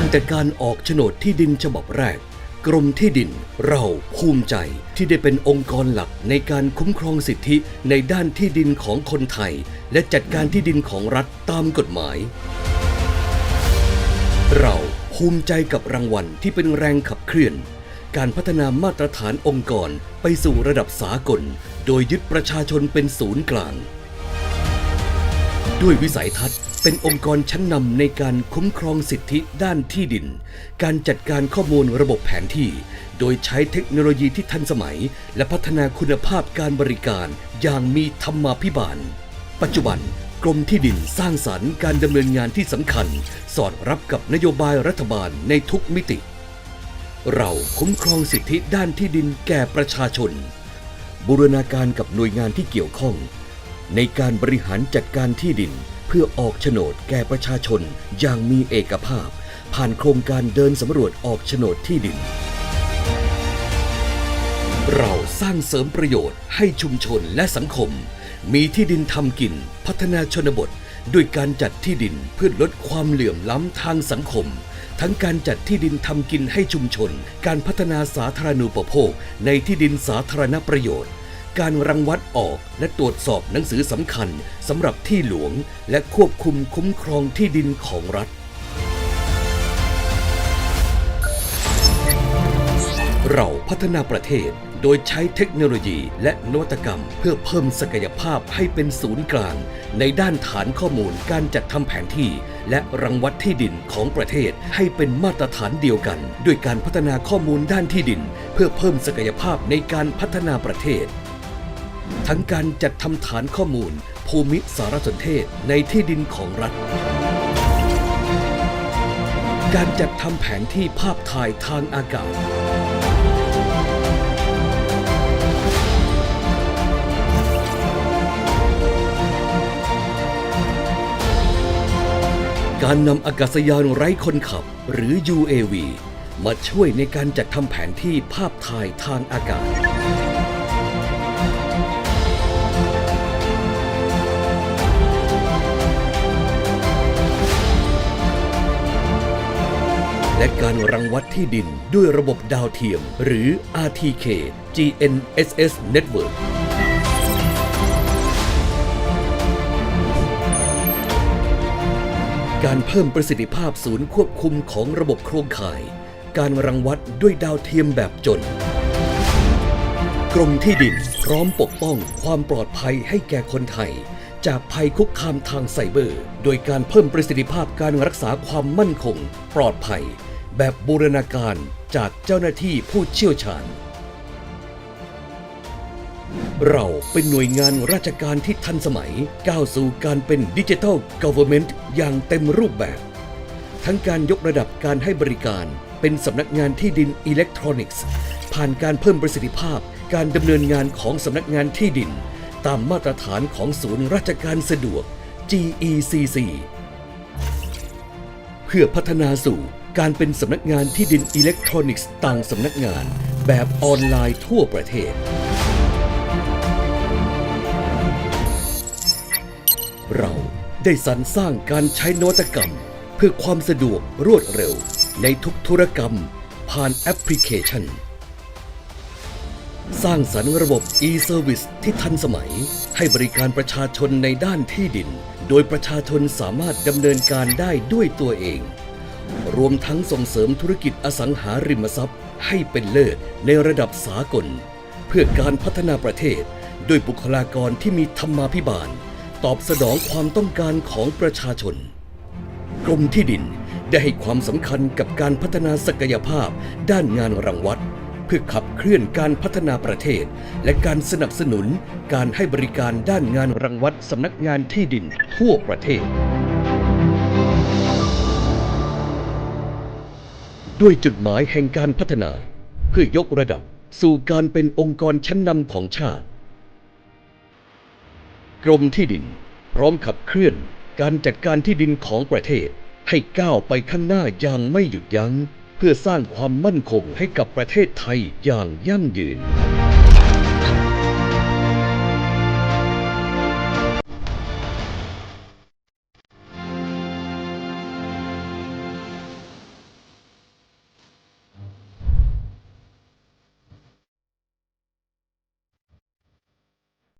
ตั้งแต่การออกโฉนดที่ดินฉบับแรก กรมที่ดินเราภูมิใจที่ได้เป็นองค์กรหลักในการคุ้มครองสิทธิในด้านที่ดินของคนไทย และจัดการที่ดินของรัฐตามกฎหมาย เราภูมิใจกับรางวัลที่เป็นแรงขับเคลื่อน การพัฒนามาตรฐานองค์กรไปสู่ระดับสากล โดยยึดประชาชนเป็นศูนย์กลาง ด้วยวิสัยทัศน์ เป็นองค์กรชั้นนำในการคุ้มครองสิทธิด้านที่ดิน การจัดการข้อมูลระบบแผนที่ โดยใช้เทคโนโลยีที่ทันสมัย และพัฒนาคุณภาพการบริการอย่างมีธรรมาภิบาล ปัจจุบันกรมที่ดินสร้างสรรค์การดำเนินงานที่สำคัญ สอดรับกับนโยบายรัฐบาลในทุกมิติ เราคุ้มครองสิทธิด้านที่ดินแก่ประชาชน บูรณาการกับหน่วยงานที่เกี่ยวข้อง ในการบริหารจัดการที่ดิน เพื่อออกโฉนดแก่ประชาชนอย่างมีเอกภาพ ผ่านโครงการเดินสำรวจออกโฉนดที่ดิน เราสร้างเสริมประโยชน์ให้ชุมชนและสังคม มีที่ดินทำกิน พัฒนาชนบท ด้วยการจัดที่ดินเพื่อลดความเหลื่อมล้ำทางสังคม ทั้งการจัดที่ดินทำกินให้ชุมชน การพัฒนาสาธารณูปโภคในที่ดินสาธารณประโยชน์ การรังวัดออกและตรวจสอบหนังสือสำคัญสำหรับที่หลวง และควบคุมคุ้มครองที่ดินของรัฐ เราพัฒนาประเทศโดยใช้เทคโนโลยีและนวัตกรรม เพื่อเพิ่มศักยภาพให้เป็นศูนย์กลาง ในด้านฐานข้อมูลการจัดทำแผนที่ และรังวัดที่ดินของประเทศให้เป็นมาตรฐานเดียวกัน ด้วยการพัฒนาข้อมูลด้านที่ดิน เพื่อเพิ่มศักยภาพในการพัฒนาประเทศ ทั้งการจัดทำฐานข้อมูล ภูมิสารสนเทศในที่ดินของรัฐ การจัดทำแผนที่ภาพถ่ายทางอากาศ การนำอากาศยานไร้คนขับหรือ UAV มาช่วยในการจัดทำแผนที่ภาพถ่ายทางอากาศ และการรังวัดที่ดินด้วยระบบดาวเทียม หรือ RTK GNSS Network การเพิ่มประสิทธิภาพศูนย์ควบคุมของระบบโครงข่าย การรังวัดด้วยดาวเทียมแบบจน กรมที่ดินพร้อมปกป้องความปลอดภัยให้แก่คนไทย จากภัยคุกคามทางไซเบอร์ โดยการเพิ่มประสิทธิภาพการรักษาความมั่นคง ปลอดภัย แบบบูรณาการจากเจ้าหน้าที่ผู้เชี่ยวชาญ เราเป็นหน่วยงานราชการที่ทันสมัยก้าวสู่การเป็นดิจิทัลก o v e r n m e n t อย่างเต็มรูปแบบ ทั้งการยกระดับการให้บริการเป็นสำนักงานที่ดินอิเล็กทรอนิกส์ ผ่านการเพิ่มประสิทธิภาพการดำเนินงานของสำนักงานที่ดิน ตามมาตรฐานของศูนย์ราชการสะดวก GECC เพื่อพัฒนาสู่ การเป็นสำนักงานที่ดินอิเล็กทรอนิกส์ต่างสำนักงานแบบออนไลน์ทั่วประเทศ เราได้สรรสร้างการใช้นวัตกรรม เพื่อความสะดวกรวดเร็ว ในทุกธุรกรรม ผ่านแอปพลิเคชัน สร้างสรรค์ระบบ e-service ที่ทันสมัย ให้บริการประชาชนในด้านที่ดิน โดยประชาชนสามารถดำเนินการได้ด้วยตัวเอง รวมทั้งส่งเสริมธุรกิจอสังหาริมทรัพย์ ให้เป็นเลิศในระดับสากล เพื่อการพัฒนาประเทศ ด้วยบุคลากรที่มีธรรมาภิบาล ตอบสนองความต้องการของประชาชน กรมที่ดินได้ให้ความสำคัญกับการพัฒนาศักยภาพ ด้านงานรังวัดเพื่อขับเคลื่อนการพัฒนาประเทศ และการสนับสนุนการให้บริการด้านงานรังวัดสำนักงานที่ดินทั่วประเทศ ด้วยจุดหมายแห่งการพัฒนา เพื่อยกระดับสู่การเป็นองค์กรชั้นนำของชาติ กรมที่ดิน พร้อมขับเคลื่อนการจัดการที่ดินของประเทศ ให้ก้าวไปข้างหน้าอย่างไม่หยุดยัง้ง เพื่อสร้างความมั่นคงให้กับประเทศไทยอย่างยั่งยืน